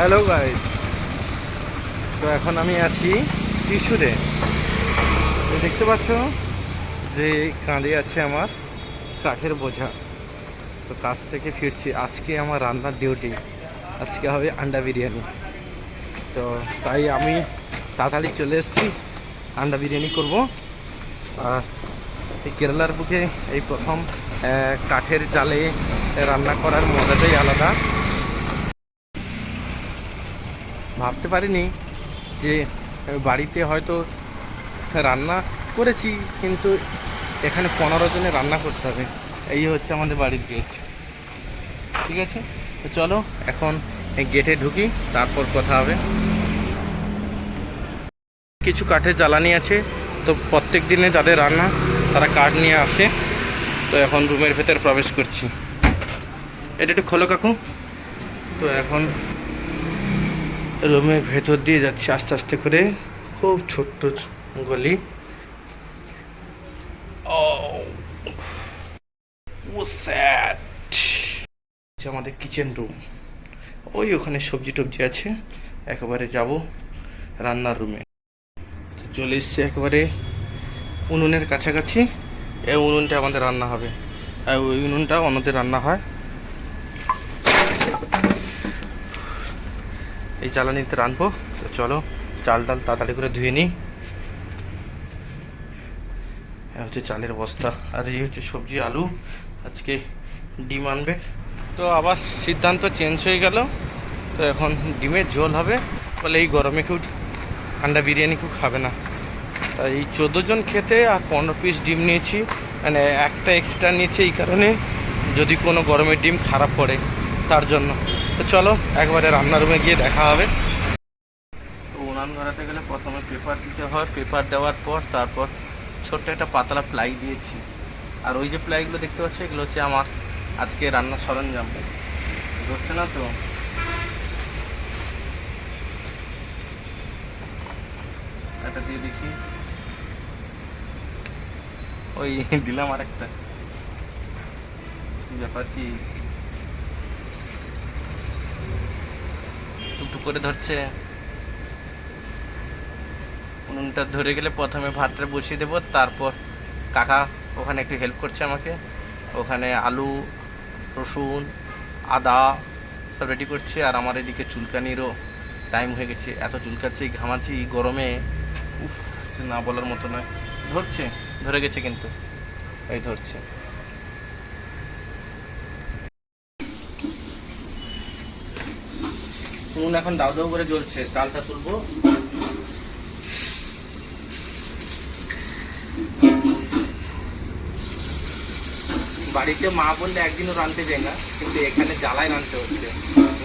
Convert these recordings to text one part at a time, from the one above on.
Hello guys তো এখন আমি আছি ত্রিশুরে। দেখতে পাচ্ছ যে কাঁধে আছে আমার কাঠের বোঝা। তো কাজ থেকে ফিরছি। আজকে আমার রান্নার ডিউটি আজকে হবে আন্ডা বিরিয়ানি। তো তাই আমি তাড়াতাড়ি চলে এসেছি। আন্ডা বিরিয়ানি করব। আর এই কেরালার বুকে এই প্রথম কাঠের জালে রান্না করার মজাটাই আলাদা। ভাবতে পারিনি যে, বাড়িতে হয়তো রান্না করেছি, কিন্তু এখানে পনেরো জনে রান্না করতে হবে। এই হচ্ছে আমাদের বাড়ির গেট ঠিক আছে? তো চলো, এখন গেটে ঢুকি, তারপর কথা হবে। কিছু কাঠের জ্বালানি আছে, তো প্রত্যেক দিনে যাদের রান্না, তারা কাঠ নিয়ে আসে। তো এখন রুমের ভেতর প্রবেশ করছি। এটা একটু খোলো কাকু। তো এখন রুমের ভেতর দিয়ে যাচ্ছি আস্তে আস্তে করে। খুব ছোট্ট গলি। স্যাট আমাদের কিচেন রুম ওই ওখানে সবজি টবজি আছে, একেবারে যাব রান্নার রুমে। তো চলে এসছে একেবারে উনুনের কাছাকাছি। এই উনুনটা আমাদের রান্না হবে। আর ওই উনুনটা অন্যদের রান্না হয়। এই জ্বালানিতে রাঁধবো। তো চলো, চাল ডাল তাড়াতাড়ি করে ধুয়ে নিই। হচ্ছে চালের বস্তা, আর এই হচ্ছে সবজি, আলু। আজকে ডিম আনবে। তো আবার সিদ্ধান্ত চেঞ্জ হয়ে গেল। তো এখন ডিমের ঝোল হবে। বলে এই গরমে কেউ ঠান্ডা বিরিয়ানি কেউ খাবে না। তাই এই চোদ্দ জন খেতে আর পনেরো পিস ডিম নিয়েছি। মানে একটা এক্সট্রা নিয়েছি এই কারণে। যদি কোনো গরমের ডিম খারাপ পড়ে। তার জন্য। তো চলো, একবারে রান্নার রুমে গিয়ে দেখা হবে। উনান ধরাতে গেলে প্রথমে পেপার দিতে হয়। পেপার দেওয়ার পর তারপর ছোট্ট একটা পাতলা প্লাই দিয়েছি। আর ওই যে প্লাইগুলো দেখতে পাচ্ছ, এগুলো হচ্ছে আমার আজকে রান্নার সরঞ্জাম। ধরছে না তো? এটা দিয়ে দেখি। ওই দিলাম আর একটা ব্যাপার কি? টুকটুক করে ধরছে। উনুনটা ধরে গেলে প্রথমে ভাতটা বসিয়ে দেবো, তারপর কাকা ওখানে একটু হেল্প করছে আমাকে। ওখানে আলু, রসুন, আদা সব রেডি করছে, আর আমার এদিকে চুলকানিরও টাইম হয়ে গেছে। এত চুলকাচ্ছি, ঘামাচ্ছি গরমে, উফ না বলার মতো নয়। ধরছে, ধরে গেছে কিন্তু। এই ধরছে। উনুন এখন দাউ দাউ করে জ্বলছে, চালটা তুলবো। বাড়িতে মা বললে একদিনও রাঁধতে যায় না, কিন্তু এখানে জ্বালায় রাঁধতে হচ্ছে।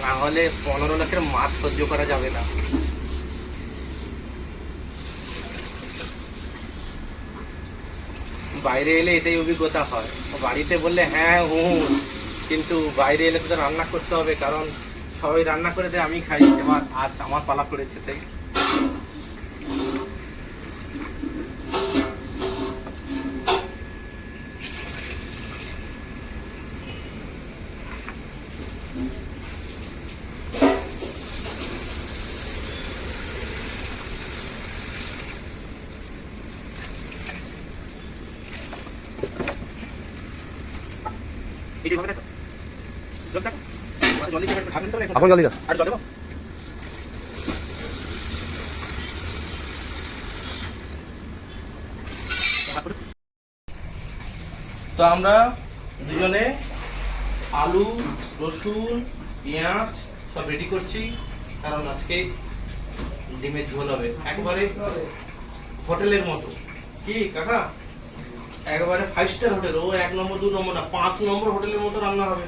না হলে পনেরো লাখের মাছ সহ্য করা যাবে না। বাইরে এলে এটাই অভিজ্ঞতা হয়। বাড়িতে বললে হ্যাঁ হুম কিন্তু বাইরে এলে তো রান্না করতে হবে, কারণ সবাই রান্না করে দেয় আমি খাই। এবার আজ আমার পালা পড়েছে, তাই। এটি হবে না তো এখন জল দিদা আর জল তো আমরা দুজনে আলু রসুন পেঁয়াজ সব রেডি করছি কারণ আজকে ডিমের ঝোল হবে। একবারে হোটেলের মতো। কি কাকা? একবারে ফাইভ স্টার হোটেল ও এক নম্বর দু নম্বর না পাঁচ নম্বর হোটেলের মতো রান্না হবে।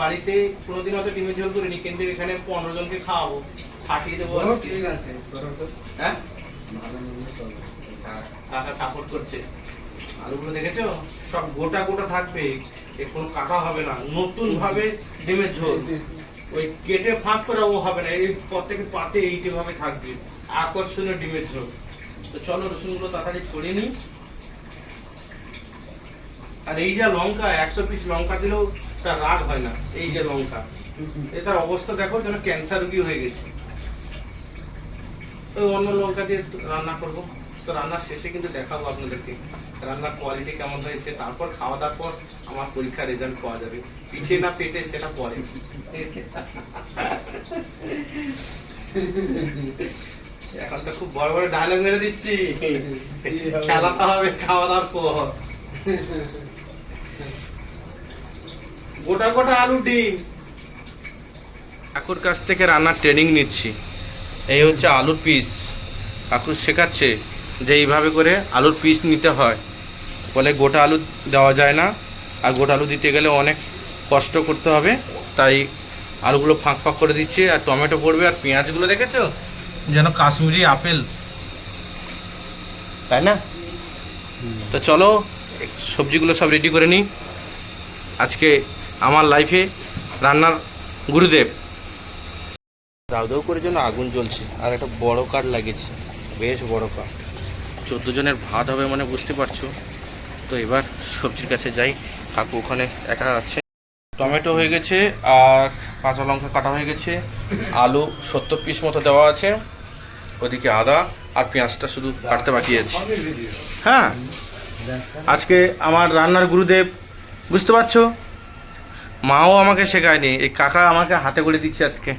বাড়িতে কোনোদিন হয়তো ডিমের ঝোল করিনি কিন্তু এখানে পনেরো জনকে খাওয়াবো ফাটিয়ে দেবো। হ্যাঁ? কাকা সাপোর্ট করছে? আলুগুলো দেখেছ? সব গোটা গোটা থাকবে কাটা হবে না। নতুন ভাবে ডিমের ঝোল। ওই কেটে ফাঁক করা ও হবে না এই প্রত্যেকে পাতে এইটি ভাবে থাকবে। আকর্ষণীয় ডিমের ঝোল। তো চলো রসুনগুলো তাড়াতাড়ি ছড়িয়ে নিই। আর এই যে লঙ্কা একশো পিস লঙ্কা দিলেও তার রাগ হয় না, এই যে লঙ্কা। এটার অবস্থা দেখো, যেন ক্যান্সার হয়ে গেছে। তো অন্য লঙ্কা দিয়ে রান্না তো রান্নার শেষে কিন্তু দেখাবো আপনাদেরকে, রান্নার কোয়ালিটি কেমন হয়েছে, তারপর খাওয়া দাওয়ার পর আমার পরীক্ষার রেজাল্ট পাওয়া যাবে। পিঠে না পেটে, সেটা পরে। এখন তো খুব বড় বড় ডায়লগ মেরে দিচ্ছি। খেলাতে হবে খাওয়া দাওয়ার পর। গোটা গোটা আলু ডিম। কাকুর কাছ থেকে রান্নার ট্রেনিং নিচ্ছি। এই হচ্ছে আলুর পিস কাকু শেখাচ্ছে যে এইভাবে করে আলুর পিস নিতে হয়। বলে গোটা আলু দেওয়া যায় না। আর গোটা আলু দিতে গেলে অনেক কষ্ট করতে হবে। তাই আলুগুলো ফাঁক ফাঁক করে দিচ্ছি। আর টমেটো পড়বে আর পেঁয়াজগুলো দেখেছ? যেন কাশ্মীরি আপেল। তাই না? তো চলো, সবজিগুলো সব রেডি করে নিই। আজকে আমার লাইফে রান্নার গুরুদেব। দাউ দাউ করে যেন আগুন জ্বলছে আর একটা বড় কাঠ লাগিয়েছে বেশ বড় কাঠ। চোদ্দ জনের ভাত হবে মানে বুঝতে পারছ? তো এবার সবজির কাছে যাই কাকু ওখানে একা আছে। টমেটো হয়ে গেছে আর কাঁচা লঙ্কা কাটা হয়ে গেছে আলু সত্তর পিস মতো দেওয়া আছে ওদিকে আদা আর পেঁয়াজটা শুধু কাটতে বাকি আছে। হ্যাঁ আজকে আমার রান্নার গুরুদেব বুঝতে পারছ? মাও আমাকে শেখায়নি এই কাকা আমাকে হাতে করে দিচ্ছে আজকে।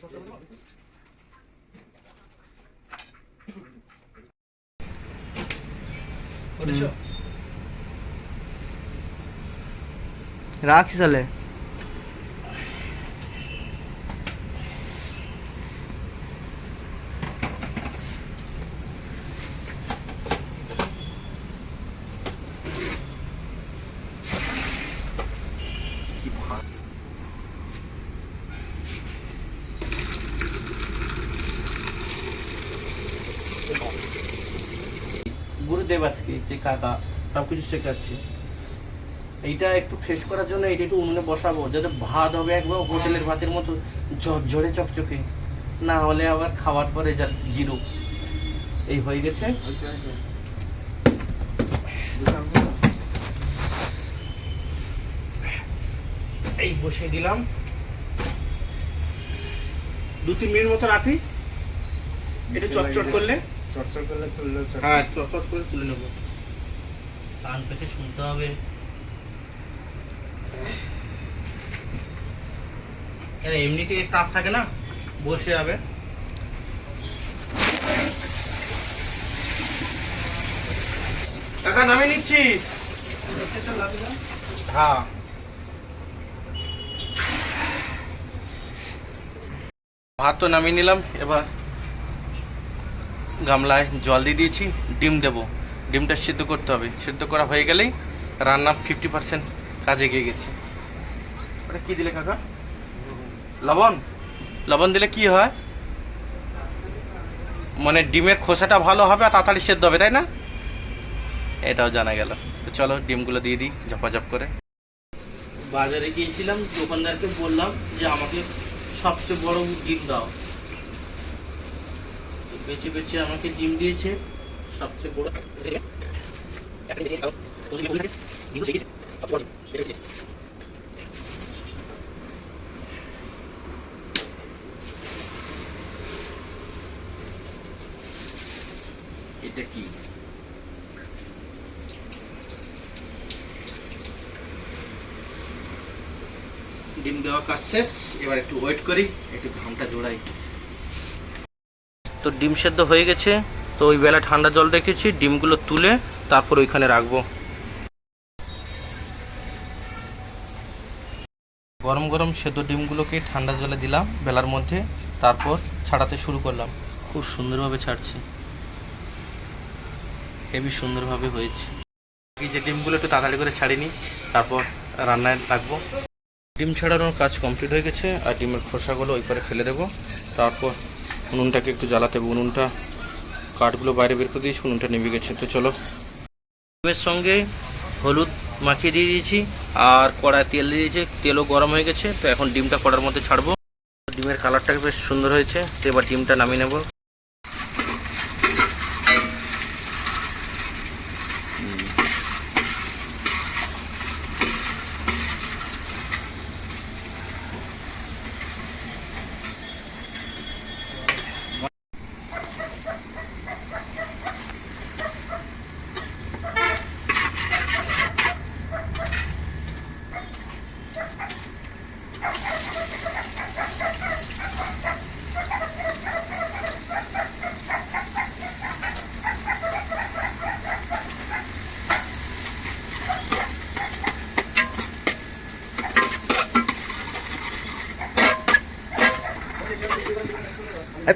করেছ রাখছি তাহলে। গুরুদেব আজকে সে কাকা সব কিছু শেখাচ্ছে। এইটা একটু ফ্রেশ করার জন্য এটা একটু উনুনে বসাবো যাতে ভাত হবে একবার হোটেলের ভাতের মতো ঝরঝরে চকচকে। না হলে আবার খাওয়ার পরে যা জিরো। এই হয়ে গেছে। এই বসে দিলাম। দু তিন মিনিট মতো রাখি। এটা চটচট করলে চটচট করলে তুললে হ্যাঁ চটচট করে তুলে কান পেতে শুনতে হবে। কেন এমনিতে তাপ থাকে না, বসে যাবে। কাকা নামে নিচ্ছি। হ্যাঁ। ভাত তো নামিয়ে নিলাম, এবার গামলায় জল দিয়ে দিয়েছি, ডিম দেবো। ডিমটা সিদ্ধ করতে হবে। সিদ্ধ করা হয়ে গেলেই রান্না ফিফটি পার্সেন্ট কাজে গিয়ে গেছে। ওটা কী দিলে কাকা? লবণ? লবণ দিলে কি হয়? মানে ডিমের খোসাটা ভালো হবে আর তাড়াতাড়ি সেদ্ধ হবে, তাই না? এটাও জানা গেল। তো চলো, ডিমগুলো দিয়ে দিই ঝপাঝপ করে। বাজারে গিয়েছিলাম, দোকানদারকে বললাম যে আমাকে সবচেয়ে বড় ডিম দাও। বেছে বেছে আমাকে ডিম দিয়েছে। সবচেয়ে বড় এটা কি? ডিম দেওয়া কাজ শেষ, এবার একটু ওয়েট করি, একটু ঘামটা জোড়াই। তো ডিম সেদ্ধ হয়ে গেছে। তো ওই বেলা ঠান্ডা জল রেখেছি, ডিমগুলো তুলে তারপর ওইখানে রাখব। গরম গরম সেদ্ধ ডিমগুলোকে ঠান্ডা জলে দিলাম বেলার মধ্যে, তারপর ছাড়াতে শুরু করলাম। খুব সুন্দরভাবে ছাড়ছি। হেবি সুন্দরভাবে হয়েছে। এই যে ডিমগুলো একটু তাড়াতাড়ি করে ছাড়িনি, তারপর রান্নায় রাখব ডিম ছাড়ানোর কাজ কমপ্লিট হয়ে গেছে, আর ডিমের খোসাগুলো ওই করে ফেলে দেবো। তারপর উনুনটাকে একটু জ্বালাতে হবে, উনুনটা, কাঠগুলো বাইরে বের করে দিয়েছি, উনুনটা নেমে গেছে। তো চলো। ডিমের সঙ্গে হলুদ মাখিয়ে দিয়ে দিয়েছি, আর কড়ায় তেল দিয়ে দিয়েছি, তেলও গরম হয়ে গেছে, তো এখন ডিমটা কড়ার মধ্যে ছাড়বো। ডিমের কালারটা বেশ সুন্দর হয়েছে, তো এবার ডিমটা নামিয়ে নেব।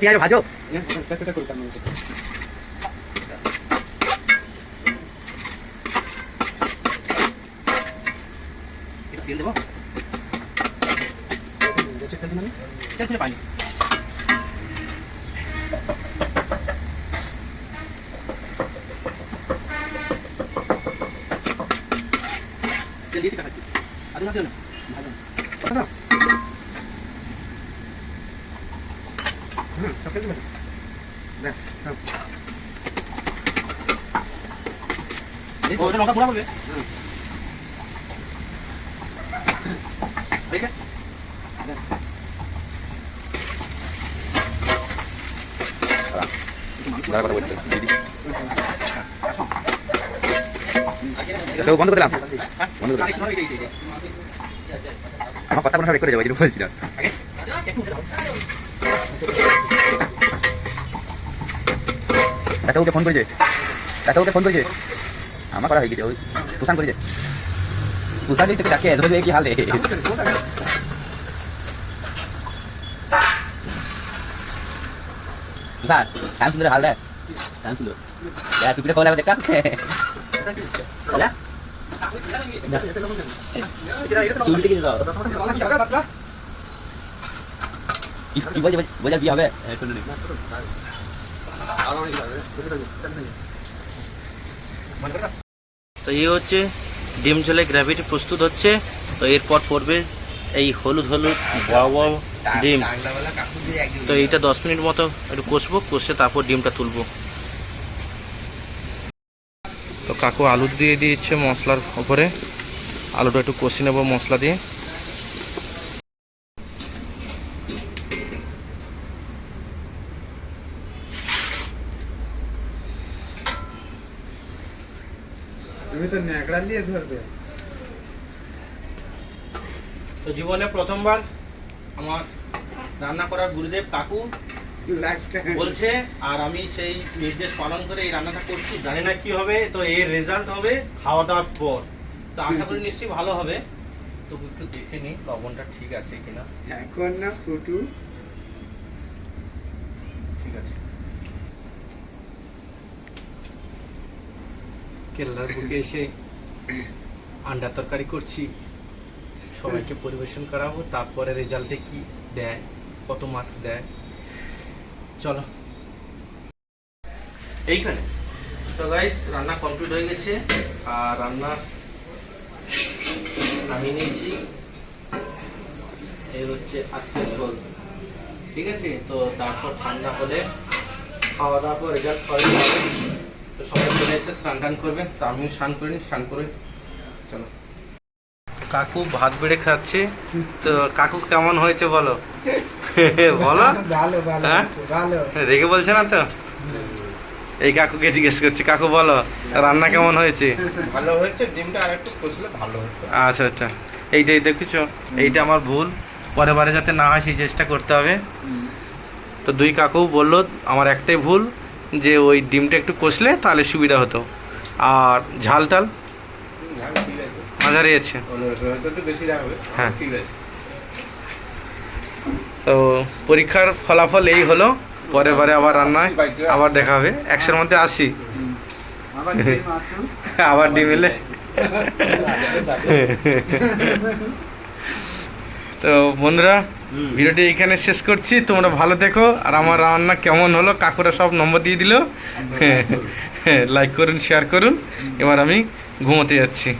পেঁয়াজ ভাজো। তেল দেবো তেল খুলে পানি তেল। দিয়েছি কাটাচ্ছি আদৌ না ও, ওটা লঙ্কা পোড়া বলবে দেখে তো বন্ধ করে দিলাম বন্ধ করে দিলাম আমার কথা কোনো সব করে যাব যেটা বলছিলাম তাকে ওকে ফোন করেছে। তাকে ওকে ফোন করেছে। আমার করা হয়ে গেছে, ওই তুষান করেছে। তুষান থেকে ডাকে কি হাল রে? তুষান শ্যাম সুন্দর হাল দেখ শ্যাম সুন্দর। টুপিটা কলা? দেখা কি বলছে? বোঝা কি হবে? তো এই হচ্ছে ডিম ঝোলে গ্র্যাভিটি প্রস্তুত হচ্ছে। তো এরপর পড়বে এই হলুদ হলুদ বড় ডিম। তো এইটা দশ মিনিট মতো একটু কষবো, কষে তারপর ডিমটা তুলবো। তো কাকু আলু দিয়ে দিয়েছে মশলার উপরে। আলুটা একটু কষে নেব মশলা দিয়ে। তুমি তো ন্যাকড়া নিয়ে ধরবে। তো জীবনে প্রথমবার আমার রান্না করার গুরুদেব কাকু বলছে আর আমি সেই নির্দেশ পালন করে এই রান্নাটা করছি। জানি না কি হবে তো এর রেজাল্ট হবে খাওয়া দাওয়ার পর। তো আশা করি নিশ্চয়ই ভালো হবে। তো একটু দেখে নিই লবণটা ঠিক আছে কিনা। এখন না ফুটু। ঠিক আছে। কেল্লার বুকে এসে আন্ডা তরকারি করছি। সবাইকে পরিবেশন করাবো, তারপরে রেজাল্টে কি দেয়, কত মার্ক দেয়। চলো। এইখানে। তো গাইস রান্না কমপ্লিট হয়ে গেছে। আর রান্না নামিয়ে নিয়েছি। এই হচ্ছে আজকের ঝোল। ঠিক আছে? তো তারপর ঠান্ডা হলে খাওয়া দাওয়া করে রেজাল্ট হবে। তো সবাই চলে এসে স্নান টান করবে তো আমিও স্নান করিনি স্নান করে চলো। কাকু ভাত বেড়ে খাচ্ছে তো কাকু কেমন হয়েছে বলো? বলো। ভালো ভালো হ্যাঁ? রেগে বলছে না তো? এই কাকুকে জিজ্ঞেস করছি কাকু বলো রান্না কেমন হয়েছে? ভালো হয়েছে ডিমটা আরেকটু কষলে ভালো হতো। আচ্ছা আচ্ছা। এইটাই দেখেছ? এইটা আমার ভুল। পরের বারে যাতে না হয় সেই চেষ্টা করতে হবে। তো দুই কাকু বলল আমার একটাই ভুল। যে ওই ডিমটা একটু কষলে তাহলে সুবিধা হতো। আর ঝাল টাল? মাঝারি আছে। হ্যাঁ। ঠিক আছে তো পরীক্ষার ফলাফল এই হলো। পরে পরে আবার রান্নায় আবার দেখা হবে। একশোর মধ্যে আসি আবার ডিম আসুন আবার ডিম এলে। তো বন্ধুরা ভিডিওটি এইখানে শেষ করছি। তোমরা ভালো দেখো আর আমার রান্না কেমন হলো কাকুরা সব নম্বর দিয়ে দিল। লাইক করুন। শেয়ার করুন। এবার আমি ঘুমোতে যাচ্ছি।